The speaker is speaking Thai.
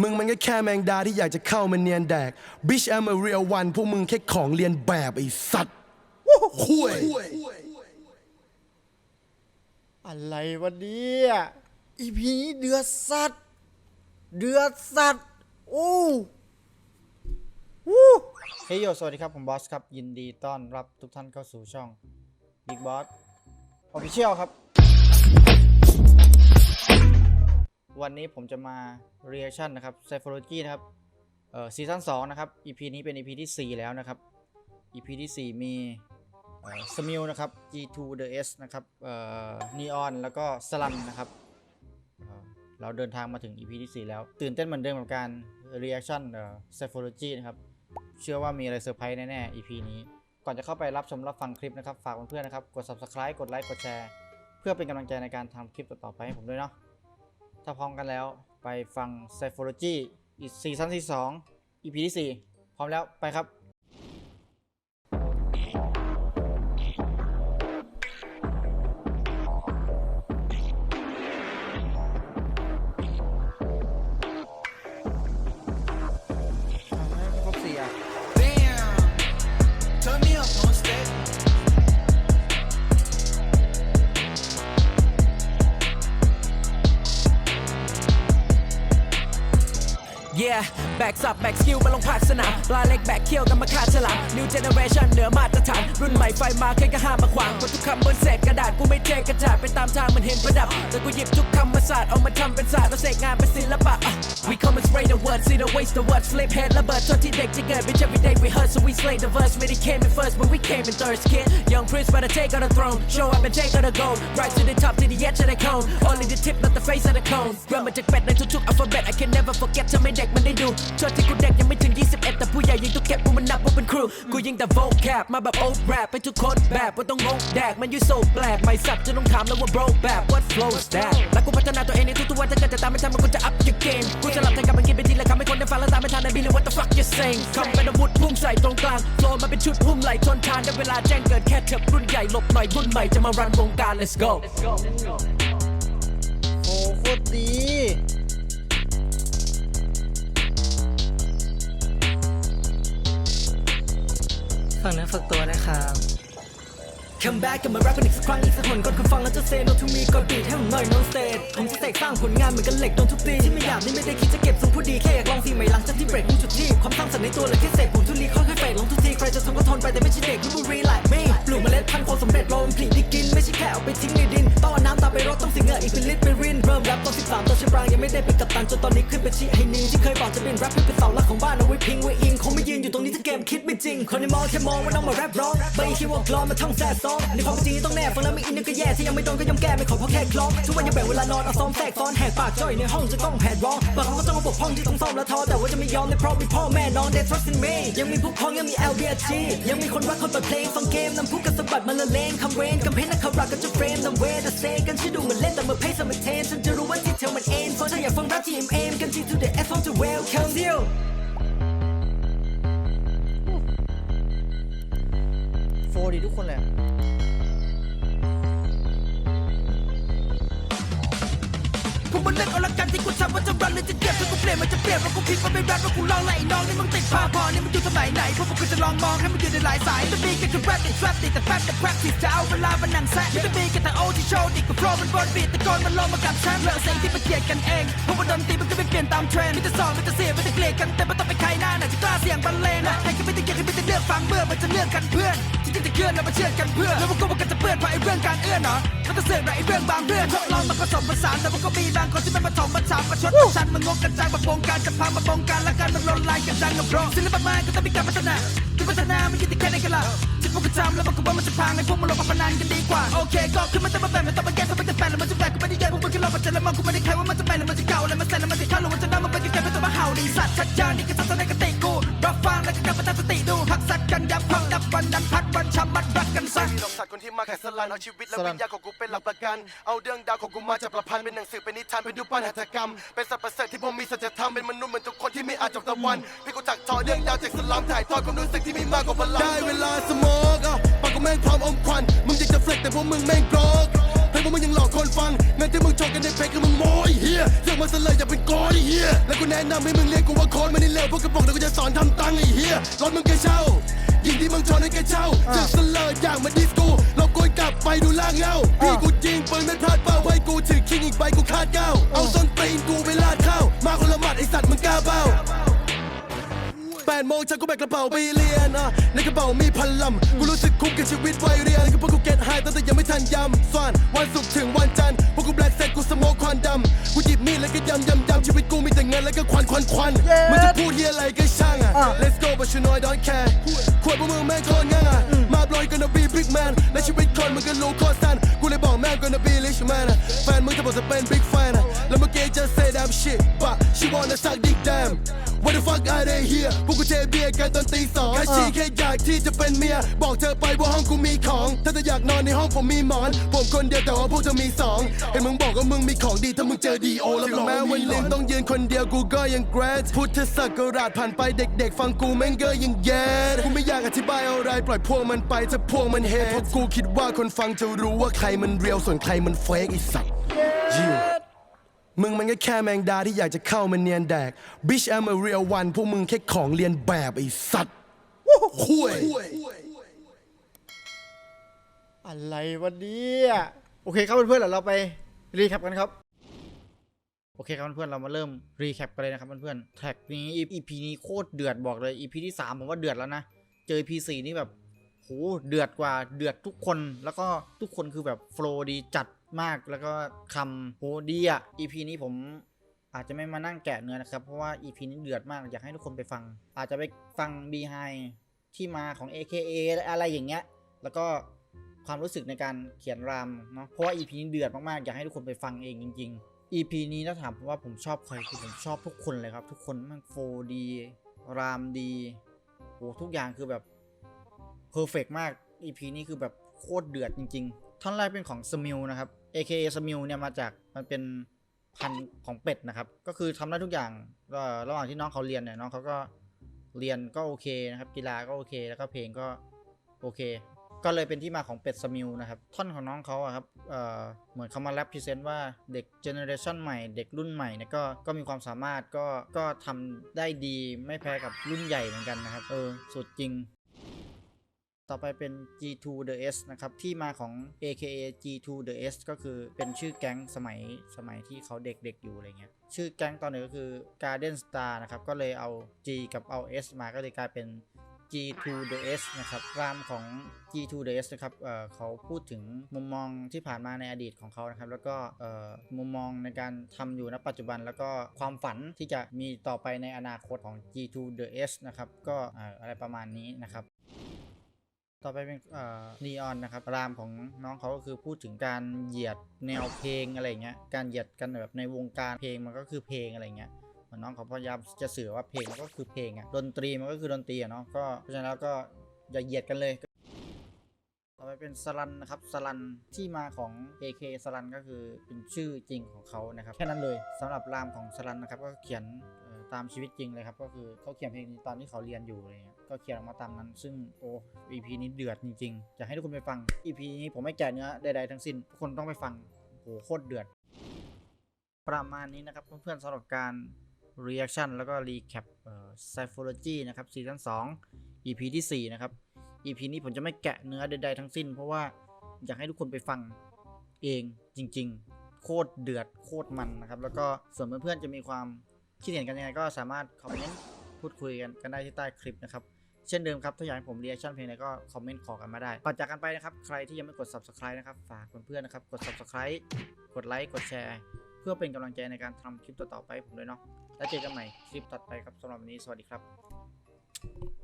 มึงมันก็แค่แมงดาที่อยากจะเข้ามาเนียนแดก Bitch I'm a real one พวกมึงแค่ของเรียนแบบไอ้สัตว์คุยอะไรวันนี้อีพีนี้เดือดสัตว์ เดือดสัตว์โอ้วู้เฮ้ยโยสวัสดีครับ ผมบอสครับ ยินดีต้อนรับทุกท่านเข้าสู่ช่อง Big Boss Official ครับ วันนี้ผมจะมา reaction นะครับ Psychology นะครับเอ่อซีซั่น2นะครับ EP นี้เป็น EP ที่ 4 แล้วนะครับ EP ที่ 4 มีสมิลนะครับ G2 The S นะครับเอ่อ Neon แล้วก็สลันนะครับเเราเดินทางมาถึง EP ที่ 4 แล้ว ตื่นเต้นเหมือนเดิมกับการ reaction เอ่อ Psychology นะครับ เชื่อว่ามีอะไรเซอร์ไพรส์แน่ๆ EP นี้ ก่อนจะเข้าไปรับชมรับฟังคลิปนะครับ ฝากเพื่อนๆนะครับ กด subscribe กดไลค์กดแชร์ เพื่อเป็นกำลังใจในการทำคลิปต่อๆไปให้ผมด้วยเนาะ ถ้าพร้อมกันแล้วไปฟัง Psychology อีกซีซั่นที่2 EP ที่ 4 พร้อมแล้วไปครับ Yeah back up back skill มาลงภาคสนามปลาเล็กแบกเคี้ยวกันมาฆ่าฉลาม New generation เหนือมาตรฐาน รุ่นใหม่ไฟมาใครก็ห้ามมาขวางกดทุกคำบนเศษกระดาษกูไม่เทกระจาดไปตามทางมันเห็นประดับ แต่กูหยิบทุกคำมาศาสตร์เอามาทำเป็นศาสตร์แล้วเสกงานเป็นศิลปะอ่ะ We come and spray the words see the waste the words flip head ระเบิดจนที่เด็กจะเกิด bitch every day we hurt so we slay the verse ไม่ได้ came in first but we came in third kid young prince better take on the throne show up and take on the gold right to the top to the edge of the cone only the tip not the face of the cone เริ่มมาจากเป็ดในทุกๆ alphabet I can never forget ทำให้เด็ก กมันได้ดูโทษที่กูเด็กยังไม่ถึง 21 แต่ผู้ใหญ่ยังต้องเก็บกูมันนับว่าเป็นครู กูยิงแต่ vocab มาแบบ old rap ให้ทุกคนแบบว่าต้องงงแดกมันอยู่ so แปลกไม่สับจะต้องถามแล้วว่า bro แบบ what flow is that แล้วกูพัฒนาตัวเองในทุกๆวันถ้าเกิดจะตามไม่ทันมันก็จะ up your game กูจะหลับแทนกับมันกินเป็นทีละคำให้คนได้ฟังแล้วตามไม่ทันในะ Billy what the fuck you saying คำเป็นอาวุธพุ่งใส่ตรงกลางโฟลมาเป็นชุดหุ้มไหลทนทานได้เวลาแจ้งเกิดแค่เถิบรุ่นใหญ่หลบหน่อยรุ่นใหม่จะมารันวงการ let's go โอ้โคตรดี ฝากเนื้อฝากตัวนะครับ Come back กลับมา rap กันอีกสักครั้งอีกสักคนก่อนคุณฟังแล้วจะ say no to me กดบีทให้ผมหน่อย no stage ผมจะเสกสร้างผลงานเหมือนกันเหล็กโดนทุบตีที่ไม่อยากนี่ไม่ได้คิดจะเก็บทรงผู้ดีแค่อยากลองสิ่งใหม่หลังจากที่เบรกมุ่งจุดที่ความสร้างสรรค์ในตัวเลยแค่เสกผมทุลีค่อยๆเฟดลงทุกทีใครจะทนก็ทนไปแต่ไม่ใช่เด็กลูกบุรีหลายมีปลูกเมล็ดพันธุ์ความสำเร็จรอมผลิได้กินไม่ใช่แค่เอาไปทิ้งในดินต้องเอาน้ำตาไปรดต้องสียเหงื่ออีกเป็นลิตรเป็นรินเริ่มแรปตอน13ตอนเชบรางยังไม่ได้เป็นกัปตันจนตอนนี้ขึ้นเป็นชีให้นิงที่เคยบอกจะเป็นแรปให้เป็นเสาหลักของบ้านเอาไว้พิงไว้อิงคงไม่ยืนอยู่ตรงนี้ถ้าเกมคิดไม่จริงคนในมองแค่มองว่าน้องมาแรปร้องไม่คิดว่ากลอนมาท่องแซ่ซ้องในความจริงต้องแน่ฟังแล้วไม่อินนึกก็แย่ที่ยังไม่โดนก็ยอมแก้ไม่ขอเพราะแค่คล้องทุกวันยังแบ่งเวลานอนเอาซ้อมแทรกซ้อนแหกปากจ้อยในห้องจะต้องแผดร้องบางครั้งก็ต้องมาปกป้องที่ต้องซ่อมและท้อแต่ว่าจะไม่ยอมในเพราะมีพ่อแม่น้อง they trust in me ยังมีผู้พ้องยังมี LBRG ยังมีคนรักคนเปิดเพลงฟังเกมนำผู้กันสะบัดมาละเลงคำเวนคำเพนนักข่าวรักกันจะเฟรมนำเวทเซกันชื่อดูเหมือนเล่นแต่เมื่อเพย์สมัยเทนฉันจะรู้ว่าที่เธอมันเอ็นเพราะถ้าอยากฟังรักที่ M M กันที่ to the F ผมจะ welcome you โฟดีทุกคนเลย พวกมันเล่นเอาละกันที่กูทำว่าจะรันหรือจะเก็บถ้ากูเปลี่ยนมันจะเปลี่ยนว่ากูผิดว่าไม่รันว่ากูลองไล่น้องนี่มึงติดพาพอนี่มึงอยู่สมัยไหนพวกกูจะลองมองให้มึงอยู่ในหลายสายจะมีกันคือแรปติดแรปติดแต่แฟบแต่ practice จะเอาเวลามานั่งแซะจะมีกันแต่โอที่โชว์ดิกูโปรมันบนบีทแต่ก่อนมันลงมากับแชมป์เลิกเสียงที่มันเกลียดกันเองพวกมันดนตรีมันก็ไม่เปลี่ยนตามเทรนด์มีแต่สอนมีแต่เสียมีแต่เกลียดกันแต่ไม่ต้องไปใครหน้าไหนจะกล้าเสียงบรรเลงนะใครก็ไม่ได้เกลียดใครไม่ได้เลือกฟังเมื่อมันจะเลือกกันเพื่อน ที่จะเคลื่อนแล้วมาเชื่อกันเพื่อแล้วมันก็มันก็จะเปื้อนเพราะไอ้เรื่องการเอื้อนเนาะมันจะเสื่อกในไอ้เรื่องบางเรื่องทดลองมาผสมผสานแต่มันก็มีบางคนที่มันผสมผสานมาชดประชันมันงงกันจังมาโปงการจะพังมาปงการและการมันลนลายกันจังกับโปรศิลปะมันก็ต้องมีการพัฒนาที่พัฒนาไม่ยึดติดแค่ในกระลาที่พวกกูทำแล้วมันก็ว่ามันจะพังไอ้พวกมันลงมาพนันกันดีกว่าโอเคก็คือมันต้องมาแบ่งมันต้องมาแก้ถ้ามันจะแบ่งแล้วมันจะแบ่งกูไม่ได้แย่พวกมึงแค่รอมาเจอแล้วมองกูไม่ได้ใครว่ามันจะแบ่งแล้วมันจะเก่าแล้วมันแซนแล้วมันจะเข้าหรือมันจะน้ำมันไปไกลๆไม่ต้องมาเห่าดีสัตว์ชัดเจนนี่ก็ทัศนคติกูรับฟังแล้วก็กลับมาตั้งสติดูพักสักกันยับพักดับวันนั้นพัก วันช้ำมัดรักกันซะมีดอกสัตว์คนที่มาแข่สลันเอาชีวิตและวิญญาณของกูเป็นหลักประกัน เอาเรื่องดาวของกูมาจากประพันธ์เป็นหนังสือเป็นนิทานเป็นดูปปั้นหัตถกรรม เป็นสัตว์ประเสริฐที่ผมมีสัจธรรมเป็นมนุษย์เหมือนทุกคนที่ไม่อาจจบตะวันพี่กูจักทอเรื่องดาวจากสลัมถ่ายทอดความรู้สึกที่มีมากกว่าพลังได้เวลาสโมกอะปากกูแม่งพร้อมอมควันมึงอยากจะเฟล็กแต่พวกมึงแม่งโกรกให้ว่ามึงยังหลอกคนฟังเงินที่มึงโชว์กันในเพจคือมึงโม้ไอ้เฮียเรื่องมันเสลยอย่าเป็นโกอยไอ้เฮียแล้วกูแนะนำให้มึงเรียกกูว่าโค้ดไม่ได้เลวพวกกระบอกเดี๋ยวกูจะสอนทำตังค์ไอ้เฮียรถมึงแกเช่า ยิงที่มึงชนให้แกเช่าจะเสลยอย่างมาดิสกูเราโกยกลับไปดูล่างเงาพี่กูจริงปืนไม่พลาดเป้าไว้กูถือคิงอีกใบกูคาดเก้าเอาส้นตีนกูไปลาดข้าวมาคนละหมัดไอสัตว์มึงกล้าเบ้าแปดโมงเช้ากูแบกกระเป๋าไปเรียนอะในกระเป๋ามีพันลำกูรู้สึกคุ้มกับชีวิตวัยเรียนก็เพราะกูเก็ตไฮตั้งแต่ยังไม่ทันยำส่วนวันศุกร์ถึงวันจันทร์พวกกูแบล็กเซ็ตกูสโมก ควันดำกูหยิบมีดแล้วก็ยำยำยำชีวิตกูมีแต่เงินแล้วก็ควันควันควันมึงจะพูดเฮียอะไรก็ช่างอะ Let's go but you know I don't care ขวดพวกมึงแม่งโคตรง่างอะมาบลอย gonna be big man และชีวิตคนมึงก็รู้โคตรสั้นกูเลยบอกแม่ง gonna be rich man อะแฟนมึงจะบอกจะเป็น big fan อะแล้วเมื่อกี้ just say damn shit but she wanna suck dick damn What the fuck are they here พวกกูเทเบียร์กันตอนตีสองแค่ชีแค่อยากที่จะเป็นเมีย บอกเธอไปว่าห้องกูมีของ ถ้าเธออยากนอนในห้องผมมีหมอน ผมคนเดียวแต่ว่าพวกเธอมีสอง เห็นมึงบอกว่ามึงมีของดีถ้ามึงเจอดีโอแล้วแม้วันหนึ่งต้องยืนคนเดียวกูก็ยัง great พุทธศักราชผ่านไปเด็กๆ ฟังกูแม่งก็ยังแย่กูไม่อยากอธิบายอะไรปล่อยพวกมันไปถ้าพวกมันเฮเพราะกูคิดว่าคนฟังจะรู้ว่าใครมันเรียวส่วนใครมันเฟกไอ้สัตว์ Yeah มึงมันก็แค่แมงดาที่อยากจะเข้ามาเนียนแดก Bitch I'm a real one พวกมึงแค่ของเรียนแบบไอ้สัตว์คุยอะไรวันนี้โอเคครับเพื่อนๆเดี๋ยวเราไปรีแคปกันครับ โอเคครับเพื่อนๆเรามาเริ่มรีแคปกันเลยนะครับเพื่อนๆแท็กนี้ EP นี้โคตรเดือดบอกเลย EP ที่ 3 ผมว่าเดือดแล้วนะ เจอ EP 4นี่แบบโหเดือดกว่าเดือดทุกคนแล้วก็ทุกคนคือแบบโฟล์ดีจัด มากแล้วก็คำโหดีอะ EP นี้ผมอาจจะไม่มานั่งแกะเนื้อนะครับ เพราะว่า EP นี้เดือดมากอยากให้ทุกคนไปฟัง อาจจะไปฟัง behind ที่มาของ AKA อะไรอย่างเงี้ย แล้วก็ความรู้สึกในการเขียนรามเนาะเพราะว่า EP นี้เดือดมากๆ อยากให้ทุกคนไปฟังเองจริง ๆ EP นี้ถ้าถามว่าผมชอบใครคือผมชอบทุกคนเลยครับ ทุกคนมันโฟดีรามดีโอ้ทุกอย่างคือแบบเพอร์เฟกมาก EP นี้คือแบบโคตรเดือดจริง ๆ ท่อนแรกเป็นของสมิลนะครับ AKA สมิลเนี่ยมาจากมันเป็นพันธุ์ของเป็ดนะครับ ก็คือทำได้ทุกอย่างก็ระหว่างที่น้องเขาเรียนเนี่ยน้องเขาก็เรียนก็โอเคนะครับ กีฬาก็โอเค แล้วก็เพลงก็โอเค ก็เลยเป็นที่มาของเป็ดสมิลนะครับ ท่อนของน้องเขาอะครับเเหมือนเขามาแรปพรีเซนต์ว่าเด็กเจเนอเรชันใหม่ เด็กรุ่นใหม่เนี่ยก็ก็มีความสามารถก็ก็ทำได้ดีไม่แพ้กับรุ่นใหญ่เหมือนกันนะครับ เออสุดจริง ต่อไปเป็น G2 The S นะครับ ที่มาของ AKA G2 The S ก็คือเป็นชื่อแก๊งสมัยสมัยที่เขาเด็กๆอยู่อะไรเงี้ย ชื่อแก๊งตอนนี้ก็คือ Garden Star นะครับ ก็เลยเอา G กับเอา S มาก็เลยกลายเป็น G2 The S นะครับรามของ G2 The S นะครับเเขาพูดถึงมุมมองที่ผ่านมาในอดีตของเขานะครับ แล้วก็มุมมองในการทำอยู่ณปัจจุบัน แล้วก็ความฝันที่จะมีต่อไปในอนาคตของ G2 The S นะครับ ก็เอ่ออะไรประมาณนี้นะครับ ต่อไปเป็นนีออนนะครับรามของน้องเขาก็คือพูดถึงการเหยียดแนวเพลงอะไรเงี้ยการเหยียดกันแบบในวงการเพลงมันก็คือเพลงอะไรเงี้ยเหมือนน้องเขาพยายามจะสื่อว่าเพลงมันก็คือเพลงอะดนตรีมันก็คือดนตรีอะเนาะก็เพราะฉะนั้นแล้วก็อย่าเหยียดกันเลยต่อไปเป็นสลันนะครับสลันที่มาของ AK สลันก็คือเป็นชื่อจริงของเขานะครับแค่นั้นเลยสำหรับรามของสลันนะครับก็เขียน ตามชีวิตจริงเลยครับก็คือเขาเขียนเพลงนี้ตอนที่เขาเรียนอยู่อะไรเงี้ยก็เขียนออกมาตามนั้น ซึ่งโอ้ EP นี้เดือดจริงๆอยากให้ทุกคนไปฟัง EP นี้ผมไม่แกะเนื้อใดๆทั้งสิ้นทุกคนต้องไปฟังโอ้โคตรเดือด ประมาณนี้นะครับเพื่อนๆสำหรับการ reaction แล้วก็ recap เอ่อ psychology นะครับซีซั่น2 EP ที่ 4 นะครับ EP นี้ผมจะไม่แกะเนื้อใดๆทั้งสิ้น เพราะว่าอยากให้ทุกคนไปฟังเองจริง ๆ โคตรเดือดโคตรมันนะครับ แล้วก็ส่วนเพื่อนๆจะมีความ คิดเห็นกันยังไงก็สามารถคอมเมนต์พูดคุยกันกันได้ที่ใต้คลิปนะครับ เช่นเดิมครับ ถ้าอยากให้ผมรีแอคชั่นเพลงไหนก็คอมเมนต์ขอกันมาได้ ก่อนจากกันไปนะครับ ใครที่ยังไม่กด subscribe นะครับ ฝากเพื่อนๆนะครับ กด subscribe กดไลค์กดแชร์ เพื่อเป็นกำลังใจในการทำคลิปต่อๆไปผมด้วยเนาะ แล้วเจอกันใหม่คลิปต่อไปครับสำหรับวันนี้สวัสดีครับ